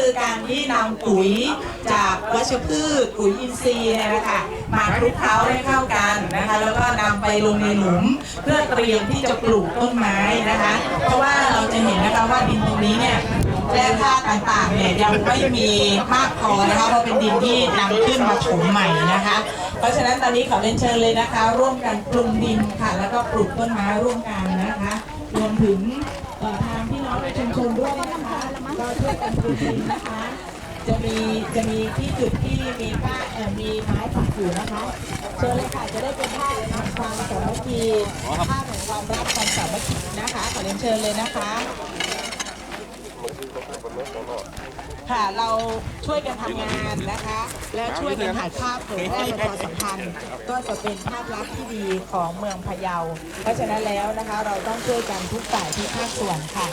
คือการที่นำปุ๋ยจากวัชพืชปุ๋ยอินทรีย์เนี่ยนะคะมาคลุกเคล้าให้เข้ากันนะคะแล้วก็นำไปลงในหลุมเพื่อเตรียมที่จะปลูกต้นไม้นะคะ เพราะว่าเราจะเห็นนะคะว่าดินตรงนี้เนี่ยแร่ธาตุต่างๆเนี่ยยังไม่มีมากพอนะคะเพราะเป็นดินที่นำขึ้นมาถมใหม่นะคะ เพราะฉะนั้นตอนนี้ขอเรียนเชิญเลยนะคะ ร่วมกันปรุงดินค่ะ แล้วก็ปลูกต้นไม้ร่วมกันนะคะ รวมถึงทางพี่น้องในชุมชนด้วยนะคะ กันปลูกดินนะคะ จะมีจะมีที่จุดที่มีป้าเอ่อมีไม้ปักอยู่นะคะเชิญเลยค่ะจะได้เป็นภาพแห่งความสามัคคีภาพแห่งความรักความสามัคคีนะคะขอเรียนเชิญเลยนะคะ ค่ะเราช่วยกันทำงานนะคะ และช่วยกันถ่ายภาพเผยแพร่ประชาสัมพันธ์ก็จะเป็นภาพลักษณ์ที่ดีของเมืองพะเยา เพราะฉะนั้นแล้วนะคะ เราต้องช่วยกันทุกฝ่ายทุกภาคส่วนค่ะ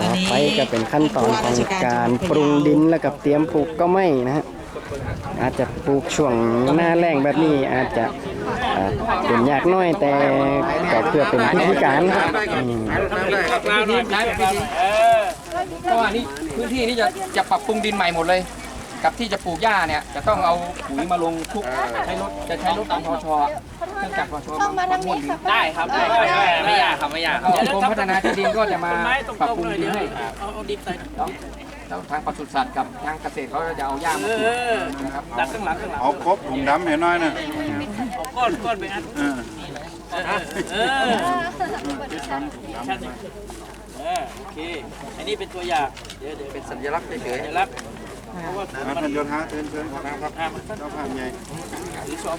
ต่อไปก็เป็นขั้นตอนของการปรุงดินแล้วกับเตรียมปลูกก็ไม่นะฮะอาจจะปลูกช่วงหน้าแรงแบบนี้อาจจะเอ่อเป็นยากน้อยแต่ก็เพื่อเป็นพิธีการครับอืมพื้นที่ย้ายไปพื้นที่เพราะว่านี่พื้นที่นี่จะจะปรับปรุงดินใหม่หมดเลย กับที่จะปลูกหญ้าเนี่ยจะต้องเอาปุ๋ยมาลงทุกใช้รถจะใช้รถตามพชเครื่องจักรพชมามาพ่นดินได้ครับได้ได้ไม่ยากครับไม่ยากแล้วก็กรมพัฒนาที่ดินก็จะมาปรับปรุงดินให้เอาเอาดิบใส่แล้วแล้วทางปศุสัตว์กับทางเกษตรเขาจะเอาหญ้าเอมาปลูกอนะครับดักข้างหลังข้างหลังเอาครบถุงดำเห็นน้อยนะเอาก้อนก้อนไปอัดเออเออเออที่ทำถุงดำชัดเลยเออโอเค อันนี้เป็นตัวอย่าง เดี๋ยวเดี๋ยวเป็นสัญลักษณ์เฉยๆสัญลักษณ์ เพราะว่าอะมันท่านโยธาเชิญเชิญครับครับอ่ามันเจ้าภาพใหญ่หรือชอบ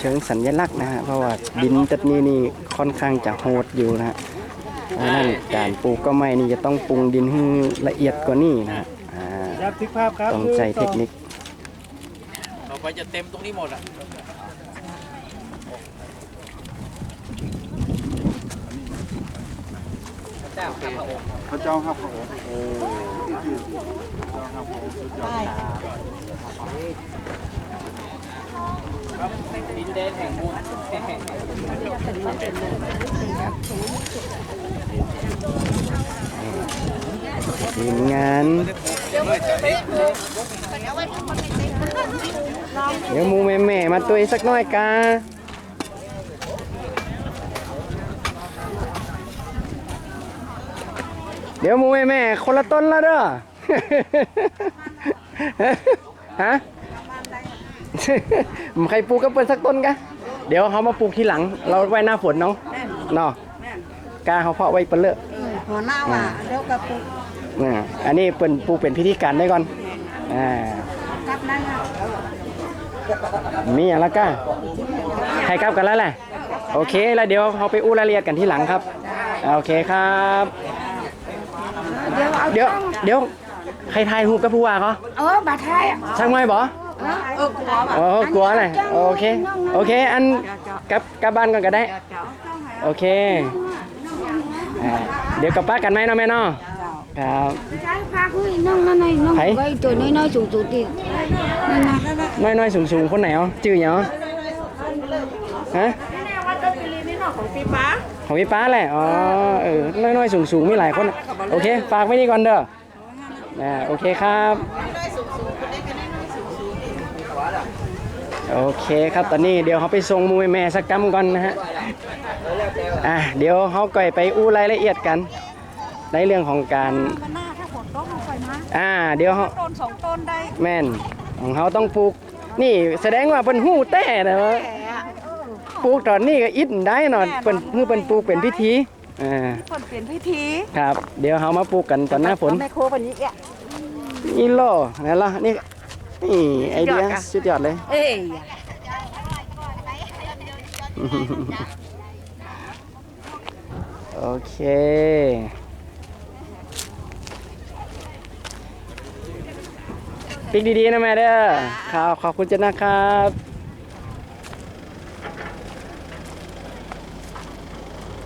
เชิงสัญลักษณ์นะฮะเพราะว่าดินตัดนี้นี่ค่อนข้างจะโหดอยู่นะฮะเพราะฉะนั้นการปลูกก็ไม่นี่จะต้องปรุงดินให้ละเอียดกว่านี้นะฮะอ่าต้องใจเทคนิค ต่อไปจะเต็มตรงนี้หมดอะ พระเจ้าครับพระองค์โอ้พระเจ้าครับพระองค์สุดยอดดินแดนแห่งบุญทีมงานเดี๋ยวมูแม่แม่มาตัวสักน้อยกา เดี๋ยวหมูแม่แม่ๆคนละต้นละเด้อฮะใครปลูกก็เปิดสักต้นกะเดี๋ยวเขามาปลูกทีหลัง เราไว้หน้าฝนเนาะเนาะกาเขาเพาะไว้เปนเลอะหัวหน้าว่าเดี๋ยวกับปุกอ่าอันนี้เป็นปลูกเป็นพิธีการได้ก่อนอ่ากลับนั่นค่ะมีอย่างละก้าให้กลับกันแล้วแหละโอเค แล้วเดี๋ยวเขาไปอู้รายละเอียดกันที่หลังครับ โอเคครับ เดี๋ยวเอาเดี๋ยว เดี๋ยว ใครทายฮูปกับผู้ว่าเขาเออบาดไทยอะช่างไม่บอเออกลัวว่ะโอ้กลัวเลยโอเค โอเค อันกลับกลับบ้านก่อนก็ได้ โอเคอ่าเดี๋ยวกลับป้านกันไหมเนาะแม่เนาะครับ ใช่พาคุยน้องนั่นไงน้องไผ ไว้ตัวน้อยๆสูงๆดินั่นนะน้อยๆสูงๆคนไหนอ๋อชื่อหยังอ๋อฮะของ พี่ป้าแหละ อ๋อ เออ น้อยๆ สูงๆ มีหลายคน โอเค ฝากไว้นี่ก่อนเด้ออ่าโอเคครับ โอเคครับ ตอนนี้เดี๋ยวเขาไปส่งมูแม่สักกำก่อนนะฮะ อะ เดี๋ยวเขาก่อยไปอู้รายละเอียดกัน ในเรื่องของการมันหน้าถ้าฝนตกมันค่อยมาอ่า เดี๋ยวเขาต้นสองต้นได้ แม่น ของเขาต้องปลูก นี่แสดงว่าเป็นหู้แต่นะว่าแผลอะ ปลูกตอนนี้ก็อิดได้เนอนเป็นเพื่อเป็นปลูกเป็นพิธีอ่าฝนเปลี่ยนพิธีครับ เดี๋ยวเขามาปลูกกันตอนหน้าฝนแม่โควันนี้อะอีโลนั่นละนี่นี่ไอเดียสุดยอดเลย เอ้ยโอเค ปิกดีๆนะแม่เด้อครับขอบคุณเจ้านะครับ อะ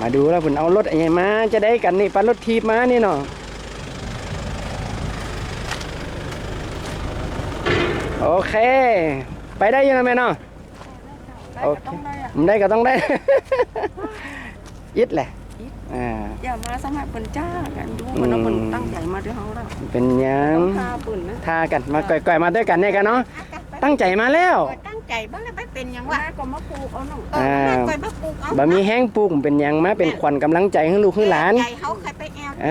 มาดูแล้วผมเอารถอะไรมา จะได้กันนี่ปันรถทีบมานี่เนาะโอเค ไปได้ยังไงแม่เนาะโอเคผมได้ก็ต้องได้อิดแหละอ่าอย่ามาสมัครเป็นจ้ากันดูมันเอาเป็นตั้งใจมาด้วยเขาแล้วเป็นหยังพาปืนนะทากันมาก่อยๆมาด้วยกันเนี่ยกันเนาะตั้งใจมาแล้วตั้ง ใจบ้างเลยไม่เป็นยังวะก็มาปลูกเอาหนูอ่าไปมาปลูกเอาบะมีแห้งปลูกเป็นหยังมาเป็นขวัญกำลังใจให้ลูกให้หลาน ใจเขาใครไปแอลเอ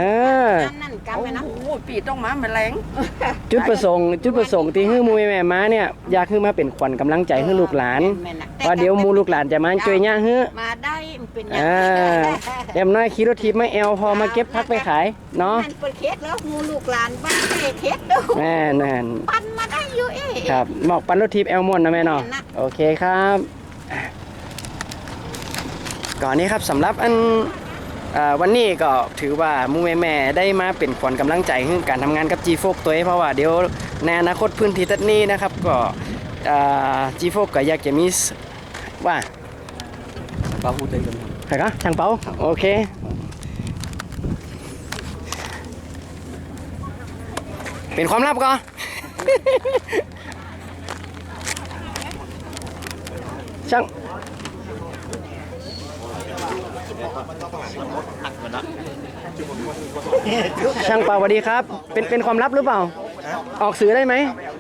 อนั่นนั่นกันไปนะโอ้โหปีต้องมาแมลงจุดประสงค์จุดประสงค์ที่ให้หมูแม่มาเนี่ยอยากให้มาเป็นขวัญกำลังใจให้ลูกหลาน แม่น่ะว่าเดี๋ยวหมูลูกหลานจะมาช่วยย่าเฮ้อ มาได้มันเป็นยังอ่า เอ็มน้อยขี่รถทีบไม่แอลพอมาเก็บพักไปขายเนาะมันเป็นเคสแล้วงูลูกหลานบ้านเคสดูแม่นั่นปันมาได้อยู่เอ๊ะครับบอกปันรถทีบแอลมอนนะแม่เนาะแม่นะโอเคครับอะก่อนนี้ครับสำหรับอันอ่าวันนี้ก็ถือว่าหมูแม่แม่ๆได้มาเป็นขวัญกำลังใจให้การทำงานกับ G โฟกตัวเองเพราะว่าเดี๋ยวในอนาคตพื้นที่ตัดนี้นะครับ ก็จีโฟกก็อยากจะมีสว่าปลาหูเต็มเลยใครก็ช่างเปาโอเคเป็นความลับก็ ช่างช่างเปาสวัสดีครับ เป็นเป็นความลับหรือเปล่า ออกสื่อได้ไหม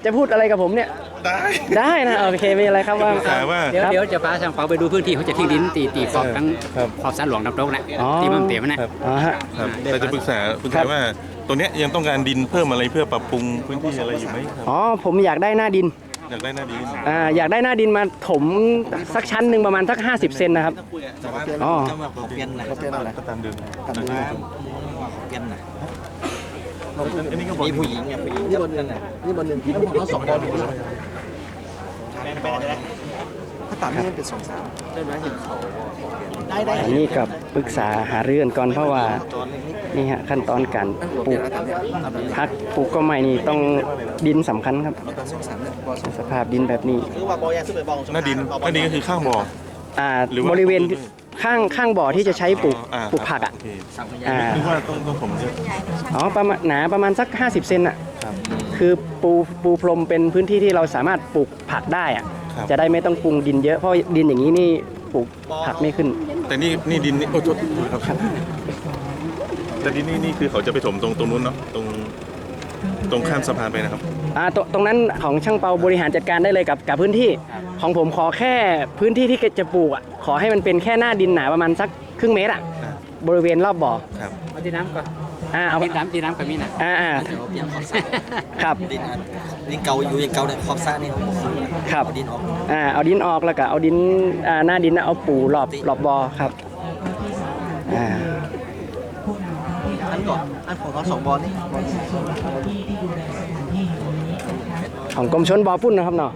จะพูดอะไรกับผมเนี่ย ได้ ได้นะโอเคไม่เป็นไรครับว่าถามว่า เดี๋ยวครับเดี๋ยวจะพาช่างเปาไปดูพื้นที่เขาจะทิ้งดินตีตีขอบทั้งครับขอบสารหลวงน้ำตกนะอ๋อ ที่มันเตียมันนะครับ อ๋อฮะ ครับเราจะปรึกษาคุณชายว่าตัวเนี้ยยังต้องการดินเพิ่มอะไรเพื่อปรับปรุงพื้นที่อะไรอยู่ไหมครับ อ๋อผมอยากได้หน้าดิน อยากได้หน้าดินอ่าอยากได้หน้าดินมาถมสักชั้นหนึ่งประมาณสัก 50 เซนนะครับอ๋อเปลี่ยนนะก็ก็ตามเดิมตามเดิมเปลี่ยนนะอันนี้ก็บอกมีผู้หญิงเนี่ยผู้หญิงนี่บนนั่นน่ะนี่บนหนึ่งเขาสองบอล ถ้าตัดนี่เป็นสองสามได้ไหมเห็นเขาได้ได้อันนี้กับปรึกษาหาเรื่องก่อนเพราะว่านี่ฮะขั้นตอนการปลูกพักปลูกก็ไม่นี่ต้องดินสำคัญครับสภาพดินแบบนี้คือว่าบอลยาซื้อไปบอลหน้าดินหน้าดินก็คือข้างบ่ออ่าหรือว่าบริเวณข้างข้างบ่อที่จะใช้ปลูกาปลูกผักอะโเคอ่านึกว่าต้องต้องผมเยอะอ๋อประมาณหนาประมาณสัก 50 เซนอะครับคือปูปูพรมเป็นพื้นที่ที่เราสามารถปลูกผักได้อะ ครับจะได้ไม่ต้องปรุงดินเยอะเพราะดินอย่างนี้นี่ปลูกผักไม่ขึ้น แต่นี่นี่ดินนี่โอ้โทษครับ แต่ดินนี่นี่คือเขาจะไปถมตรงตรงนู้นเนาะตรงตรงข้ามสะพานไปนะครับอ่าตรงตรงนั้นของช่างเปาบริหารจัดการได้เลยกับกับพื้นที่ ของผมขอแค่พื้นที่ที่จะปลูกอะขอให้มันเป็นแค่หน้าดินหนาประมาณสักครึ่งเมตรอะอ่าบริเวณรอบบ่อครับเอาที่น้ำก่อน อ่าเอาที่น้ำที่น้ำกับมีนะอ่าอ่าเดี๋ยวเปลี่ยนขอบสระครับดินอันดินเก่าอยู่ยังเก่าเนี่ยขอบสระนี่ครับดินออกอ่าเอาดินออกแล้วก็เอาดินอ่าหน้าดินน่ะเอาปูรอบรอบบ่อครับอ่าอันก่อนอันของเขาสองบอลนี่ของกรมชนบ่อปุ้นนะครับเนาะ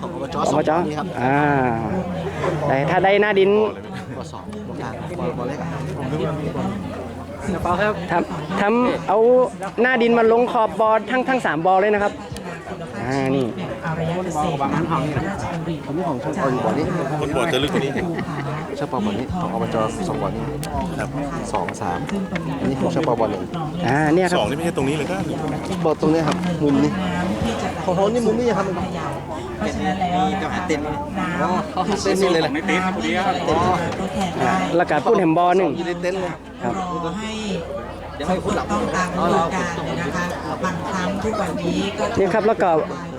ของอบจอสองบบจอลนี่ครับอ่าแต่ถ้าได้หน้าดินบอลสองบอลกลางบอลบอลเล็กอะช่างเปา ครับทำทำเอาหน้าดินมาลงขอบบอทั้งทั้งสามบอเลยนะครับอ่านี่บางนั้นห้องนี่นะอันนี้ของช่างปออยู่บอลนี่คนบ่อจะลึกกว่านี้ช่างปอบอลนี่ของอบจสองบอลนี่ครับสองสามอันนี้ของช่างปอบอลหนึ่งอ่าเนี่ยคสรับองนี่ไม่ใช่ตรงนี้เลยก็บอลตรงนี้ครับมุมนี้ของเขานี่มุมนี้ครับ เพราะฉะนั้นแล้วมีกับหาเต็นท์อ๋อเต็นท์นี่เลยแหละไม่ติดพอดีครับทดแทนได้แล้วก็ปุ้นแหมบอหนึ่งอยู่ในเต็นท์เลยครับรอให้เดี๋ยวให้คุณหลับต้องตามฤดูกาลเลยนะคะบางครั้งทุกวันนี้ก็นี่ครับแล้วก็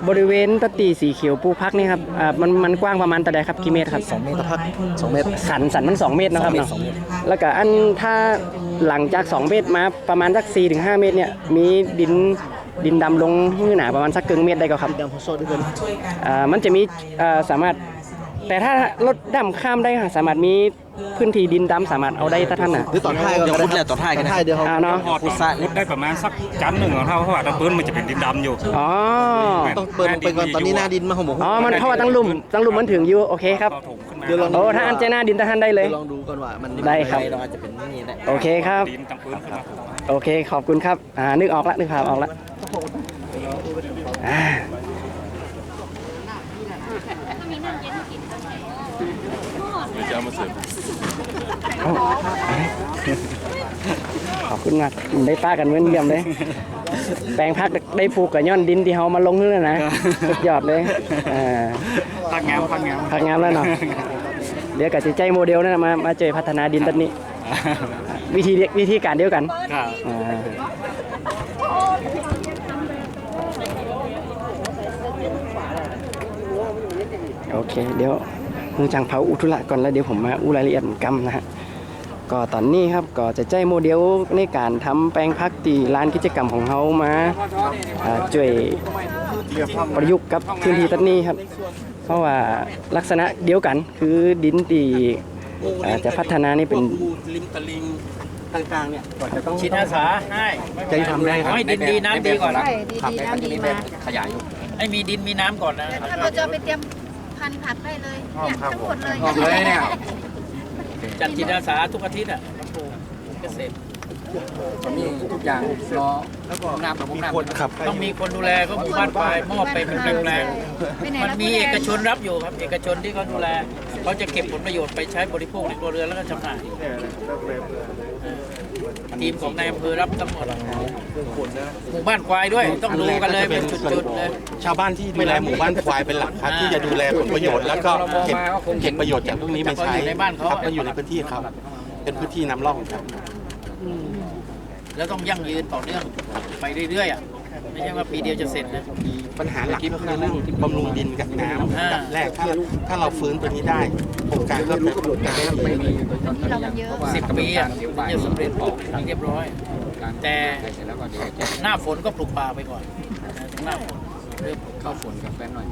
บริเวณตะตีสีเขียวปูพักนี่ครับอ่ามันมันกว้างประมาณตะไดครับกี่เมตรครับสองเมตรพักสองเมตรสันสันมัน 2 เมตรนะครับเนาะสองเมตรแล้วก็อันถ้าหลังจาก 2 เมตรมาประมาณสัก4ถึง5เมตรเนี่ยมีดิน ดินดำลงหื้อหนาประมาณสักเกึ่งเมตรได้ก็ครับดำพอโซ่ด้วยกันช่วยกันอ่ามันจะมีอ่าสามารถ แต่ถ้ารถดำข้ามได้ค่ะสามารถมีพื้นที่ดินดำสามารถเอาได้ถ้าท่านน่ะ หรือต่อท้ายก็ได้ครับต่อท้ายกันท้ายเดียวเขาอ่าเนาะฟุตซ่าพุดได้ประมาณสักจันหนึ่งของเท่าเพราะว่าตะพื้นมันจะเป็นดินดำอยู่ อ๋อ ต้องเปิดลงไปก่อนตอนนี้หน้าดินมาของผมอ๋อ มันเพราะว่าตั้งลุ่มตั้งลุ่มมันถึงอยู่โอเคครับก็ถมขึ้นมาเดี๋ยวลองโอ้ถ้าอันเจน่าดินถ้าท่านได้เลย ลองดูก่อนว่ามันได้ครับ เราอาจจะเป็นนี่ได้โอเคครับ ดินตะพื้นขึ้นมาโอเคขอบคุณครับ อ่านึกออกละนึกภาพออกละอ่า จะเอามาเสริมเอาขอบคุณมากได้ป้ากันเหมือนเดิมเลยแปลงพักได้ปลูกกับย้อนดินที่เฮามาลงนี่นะสุดยอดเลยอ่าพักงามพักงามพักงามแล้วเนาะเดี๋ยวกับจิใจโมเดลนั่นนะมามาเจอพัฒนาดินต้นนี้โวิธีเดียวิธีการเดียวกันครับอ่าโอเคเดี๋ยว มือจังเผาอุทุระก่อนแล้วเดี๋ยวผมมาอู้รายละเอียดเหมือนกันนะฮะก็ตอนนี้ครับก็จะใจโมเดลในการทำแปลงพักตีร้านกิจกรรมของเขามาอ่าช่วยประยุกต์กับพื้นที่ตัดนี้ครับ เพราะว่าลักษณะเดียวกันคือดินตีอ่าจะพัฒนานี่เป็นริมตลิ่งต่างๆเนี่ยก็จะต้องจิตอาสาให้จะทำได้ครับให้ดินดีน้ำดีก่อนนะใช่ดีดีน้ำดีมาขยายอยู่ให้มีดินมีน้ำก่อนนะถ้าเราจะเอาไปเตรียม พันธุ์ผักได้เลยเนี่ยทั้งหมดเลยออกเลยเนี่ย จัดจิตอาสาทุกอาทิตย์อะมาปลูกเกษตรผมมีทุกอย่างรอแล้วก็น้ำระบบน้ำครับต้องมีคนดูแลก็หมู่บ้านปลายมอบไปเป็นแปลงๆมันมีเอกชนรับอยู่ครับ เอกชนที่เขาดูแลเขาจะเก็บผลประโยชน์ไปใช้บริโภคในครัวเรือนแล้วก็จำหน่ายเออ ทีมของนายอำเภอรับทั้งหมดหมู่บ้านควายด้วยต้องดูกันเลยเป็นจุดๆเลย ชาวบ้านที่ดูแลหมู่บ้านควายเป็นหลักครับ ที่จะดูแลผลประโยชน์แล้วก็เก็บเก็บประโยชน์จากพวกนี้มาใช้อยู่ในบ้านเขาครับก็อยู่ในพื้นที่เขาเป็นพื้นที่นำร่องครับ แล้วต้องยั่งยืนต่อเนื่องไปเรื่อยๆอะ ไม่ใช่ว่าปีเดียวจะเสร็จนะ ปัญหาหลักก็คือเรื่องบำรุงดินกับน้อ่าำดับแรกถ้าถ้าเราฟื้นตัวนี้ได้โครงการก็จะจะได้ดีเรามันเยอะ สิบปีอะถึงจะสำเร็จเรียบร้อย แต่เสร็จแล้วก็เดี๋ยวจะหน้าฝนก็ปลูกป่าไปก่อนนะถึงหน้าฝนเริ่มเข้าฝนกับแป้นหน่อย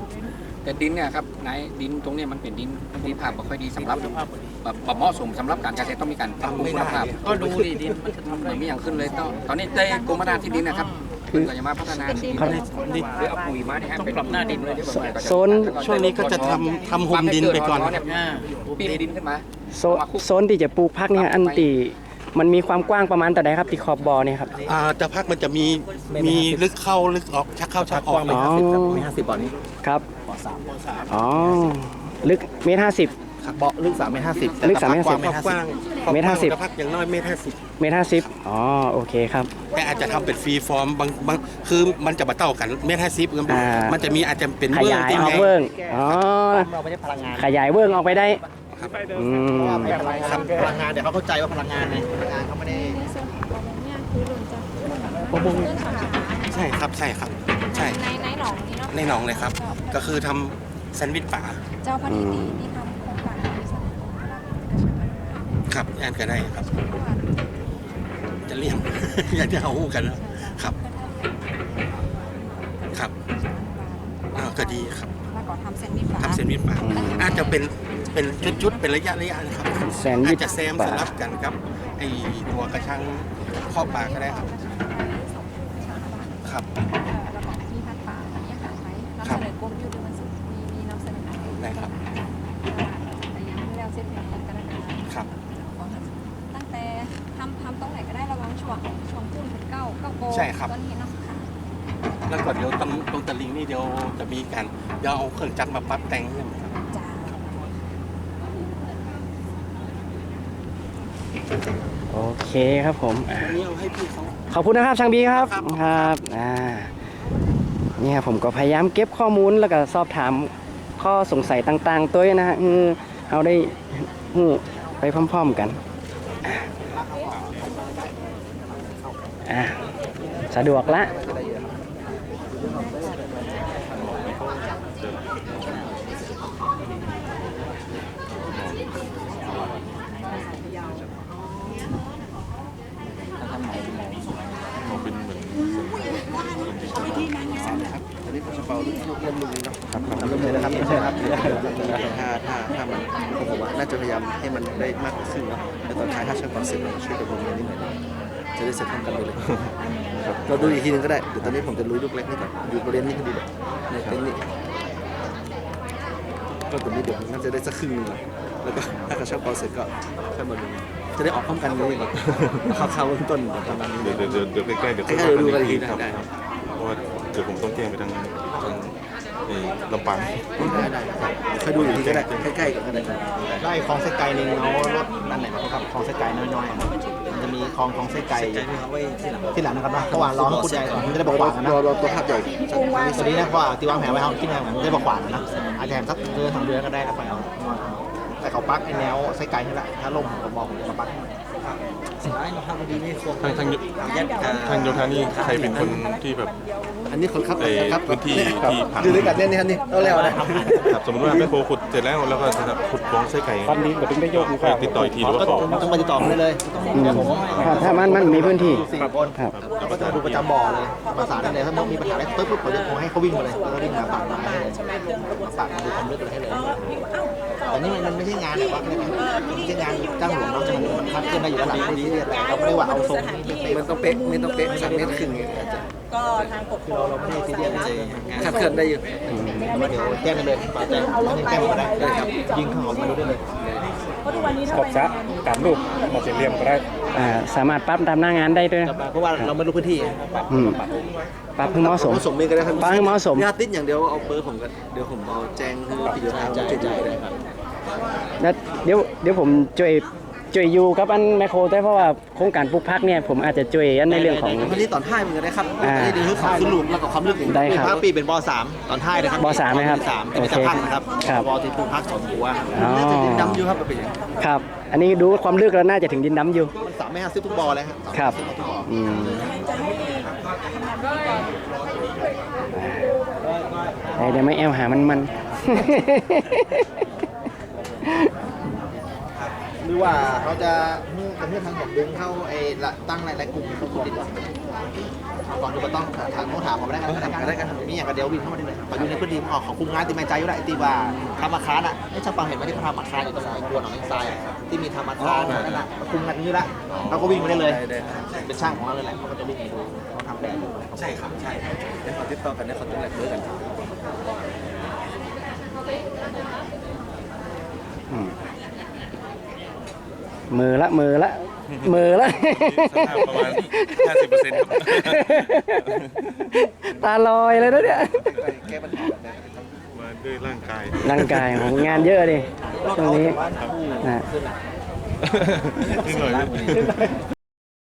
แต่ดินเนี่ยครับไหนดินตรงเนี้ยมันเป็นดินดินภาพไม่ค่อยดีสำหรับคุณภาพพอดีแบบแบบเหมาะสมสำหรับการเกษตรต้องมีการปรับปรุงคุณภาพก็ดูดิดินมันจะทำอะไรมันมีอย่างขึ้นเลยต้องตอนนี้ได้กรมพัฒนาที่ดินนะครับ คือก็จะมาพัฒนาดินเขาหรือเอาปุ๋ยมาเนี่ยฮะต้องปรับหน้าดินเลยโซน ช่วงนี้ก็จะทำทำโฮมดินไปก่อน อ่า ปีนดินขึ้นมาโซโซนที่จะปลูกพักเนี่ยอันตีมันมีความกว้างประมาณแต่ใดครับที่ขอบบ่อเนี่ยครับ อ่าจะพักมันจะมีมีลึกเข้าลึกออกชักเข้าชักออกอ๋อ ครับอ๋อ ลึกเมตรห้าสิบ เบาะลึกสามเมตรห้าสิบลึก3เมตร50 กว้างเมตรห้าสิบจะพักอย่างน้อยเมตรห้าสิบเมตรห้าสิบอ๋อ โอเคครับ แต่อาจจะทำเป็นฟรีฟอร์มบางบางคือมันจะมาเต่ากันเมตรห้าสิบอ่ามันจะมีอาจจะเป็นขเบื้องยายที่ออกไงเวิ้งอ๋อขยายเวิ้งออกไปได้อืมครับพลังงานเดี๋ยวเขาเข้าใจว่าพลังงานไงพลังงานเขาไม่ได้ประมงใช่ครับใช่ครับ ใช่ในในหนองนี้เนาะในหนองเลยครับ ก็คือทำแซนด์วิชป่าเจ้าพอดีที่ที่ทำโครงการบริษัทครับแอนก็ได้ครับ จะเลี่ยง อยากจะเอาหูกันนะครับ ครับอ่าก็ดีครับแล้วก็ทำเซนด์วิชปลาทำแซนด์วิชป่าอาจจะเป็นเป็นจุดๆเป็นระยะระยะนะครับแซนด์วิอาชจจะแซมป่าสลับกันครับไอตัวกระชังครอบปลาก็ได้ครับ ครับ ใช่ครับ ต้นนี้เนาะค่ะแล้วก็เดี๋ยวตรงตรงตะลิงนี่เดี๋ยวจะมีการเดี๋ยวเอาเครื่องจักรมาปรับแต่งให้มันครับจ้าโอเคครับผมอะอันนี้เอาให้พี่เขา ขอบคุณนะครับช่างบีครับครับ ครับอ่านี่ครับผมก็พยายามเก็บข้อมูลแล้วก็สอบถามข้อสงสัยต่างๆ ตัวนะฮะคือเอาได้หู้ไปพร้อมๆกันอะอะ สะดวกละเขาเป็นเหมือนถ้าถ้าถ้ามันผมว่าน่าจะพยายามให้มันได้มากขึ้นเนาะแล้วตอนท้ายถ้าช่างก่อนเสร็จเราช่วยกันลงเงินนิดหน่อยจะได้เสร็จพร้อมกันเลย เราดูอีกทีหนึงก็ได้เดี๋ยวตอนนี้ผมจะลุยลูกเล็กนี่ก่อนอยู่บริเวณนี้ก็ดีเลยในเต็นท์นี้ก็ตรงนี้เดี๋ยวน่าจะได้สักครึ่งหนึงอะแล้วก็ถ้ากระชับพอเสร็จก็ค่อยมาดูจะได้ออกพร้อมกันเลยก่อนเอาคร่าวๆเบื้องต้นประมาณนี้ เดี๋ยวเดี๋ยวเดี๋ยวเดี๋ยวใกล้ๆเดี๋ยวใกล้ๆเดี๋ยวดูกันอีกทีครับได้ครับ เพราะว่าเดี๋ยวผมต้องแจ้งไปทางทางเอ่อลำปางได้ได้ครับค่อยดูอีกทีก็ได้ใกล้ๆกันก็ได้ครับได้คลองไส้ไก่หนึ่งเอารถนั่นไหนครับคลองไส้ไก่น้อยๆอะ มันจะมีคลองคลองไส้ไก่ใจที่เขาไว้ที่หลังที่หลังนะครับนะเพราะว่ารอให้คุณยายก่อนมันจะได้บอกขวางนะรอรอตัวภาพใหญ่ตอนนี้นะเพราะว่าที่วางแผนไว้เขาคิดแนวมันจะได้บอกขวางนะอาจจะแถมสักเดือนสองเดือนก็ได้แล้วไป เอาแต่เขาปักไอ้แนวไส้ไก่นี่แหละถ้าล่มผมก็บอกผมจะมาปักให้สายเราทำพอดีนี่โครงทางทางโยยัดกันทางโยธานี่ใครเป็นคนที่แบบอันนี้คนครับไอ้ครับพื้นที่ครับที่ผ่านอยู่ด้วยกันเนี่ยนี่ครับนี่เราแล้วนะครับครับสมมติว่าแม่โคขุดเสร็จแล้วแล้วก็จะขุดคลองไส้ไก่ฟันดินก็ถึงได้โยกไปติดต่ออีกทีหรือว่าขอต้องมาติดต่อผมได้เลยอืมครับถ้ามันมันมีพื้นที่สี่คนครับเราก็จะดูประจำบ่อเลยประสานได้เลยถ้ามันมีปัญหาอะไรปุ๊บปุ๊บผมจะโทรให้เขาวิ่งมาเลยแล้วก็วิ่งมาปากมาให้เลยปากมาดูความลึกอะไรให้เลย แต่นี่มันไม่ใช่งานแบบว่าไม่ใช่งานจ้างหลวงเนาะมันคัดขึ้นได้อยู่ระดับนี้แต่เราไม่ได้ว่าเอาทรงมันต้องเป๊ะมันต้องเป๊ะสักเมตรครึ่งเลยก็ทางปกครองเราไม่ได้ซีเรียสคัดเคลื่อนได้อยู่มาเดี๋ยวแจ้งกันเลยป่าแจ้งแจ้งมาได้ได้ครับยิงเข้าออกมาดูได้เลยขอบซะตามรูปมาเสียเหลี่ยมก็ได้ อ่าสามารถปรับตามหน้างานได้ด้วยนะเพราะว่าเราไม่รู้พื้นที่อืมปรับให้เหมาะสมเหมาะสมมีก็ได้ครับปรับให้เหมาะสม ญาติติดอย่างเดียวเอาเบอร์ผมก็เดี๋ยวผมเอาแจ้งให้พี่โยธาช่วยจ่ายได้ครับ แล้วเดี๋ยวเดี๋ยวผมช่วยช่วยอยู่กับอันแมคโครได้เพราะว่าโครงการปลูกพักเนี่ยผมอาจจะช่วยอันในเรื่องของ วันนี้ตอนท้ายมันก็ได้ครับอ่าอันนี้เดี๋ยวคือความขึ้นลูกแล้วก็ความลึกอย่างได้ครับปลูกพักปีเป็นบสามตอนท้ายนะครับบสามนะครับสามโอเป็นเคสะพันนะครับครับบที่ปลูกพักสองหัวครับอ๋อ น่าจะดินดำอยู่ครับเป็นอย่างครับ อันนี้ดูความลึกแล้วน่าจะถึงดินน้ำอยู่ มันสามไม่ห้าสิบทุกบอเลยครับครับสามไม่ห้าสิบทุกบ่ออืมอ่าเดี๋ยวไม่แอมหามันมัน หรือว่าเขาจะมื่อกันเมื่อทางผมดึงเข้าไอ้ละตั้งหลายๆกลุ่มของดินก่อนดูก็ต้องถามต้องถามผมได้กันได้กันได้กันมีอย่างกับเดียววิ่งเข้ามาได้เลยเขาอยู่ในพื้นที่ออกของคุมงานตีไม่ใจอยู่ล้วไอ้ตีว่าทำอาคารอะไอ้ชาวปังเห็นไหมที่เขาทำอาคารอยู่ตรงไหนกลัวหนองทรายที่มีทำอาคารนั่นแหละคุมงานนี้ละเราก็วิ่งมาได้เลย เป็นช่างของเราเลยแหละเขาก็จะวิ่งดูเขาทำแบบใช่ครับใช่ได้ขอติดต่อกันได้ขอติดต่อกันอืม มือละมือละมือละสภาพประมาณ50%ครับตาลอยเลยนะเนี่ยแก้ปัญหาแบบนี้มาด้วยร่างกายร่างกายของงานเยอะดิช่วงนี้นะนิดหน่อย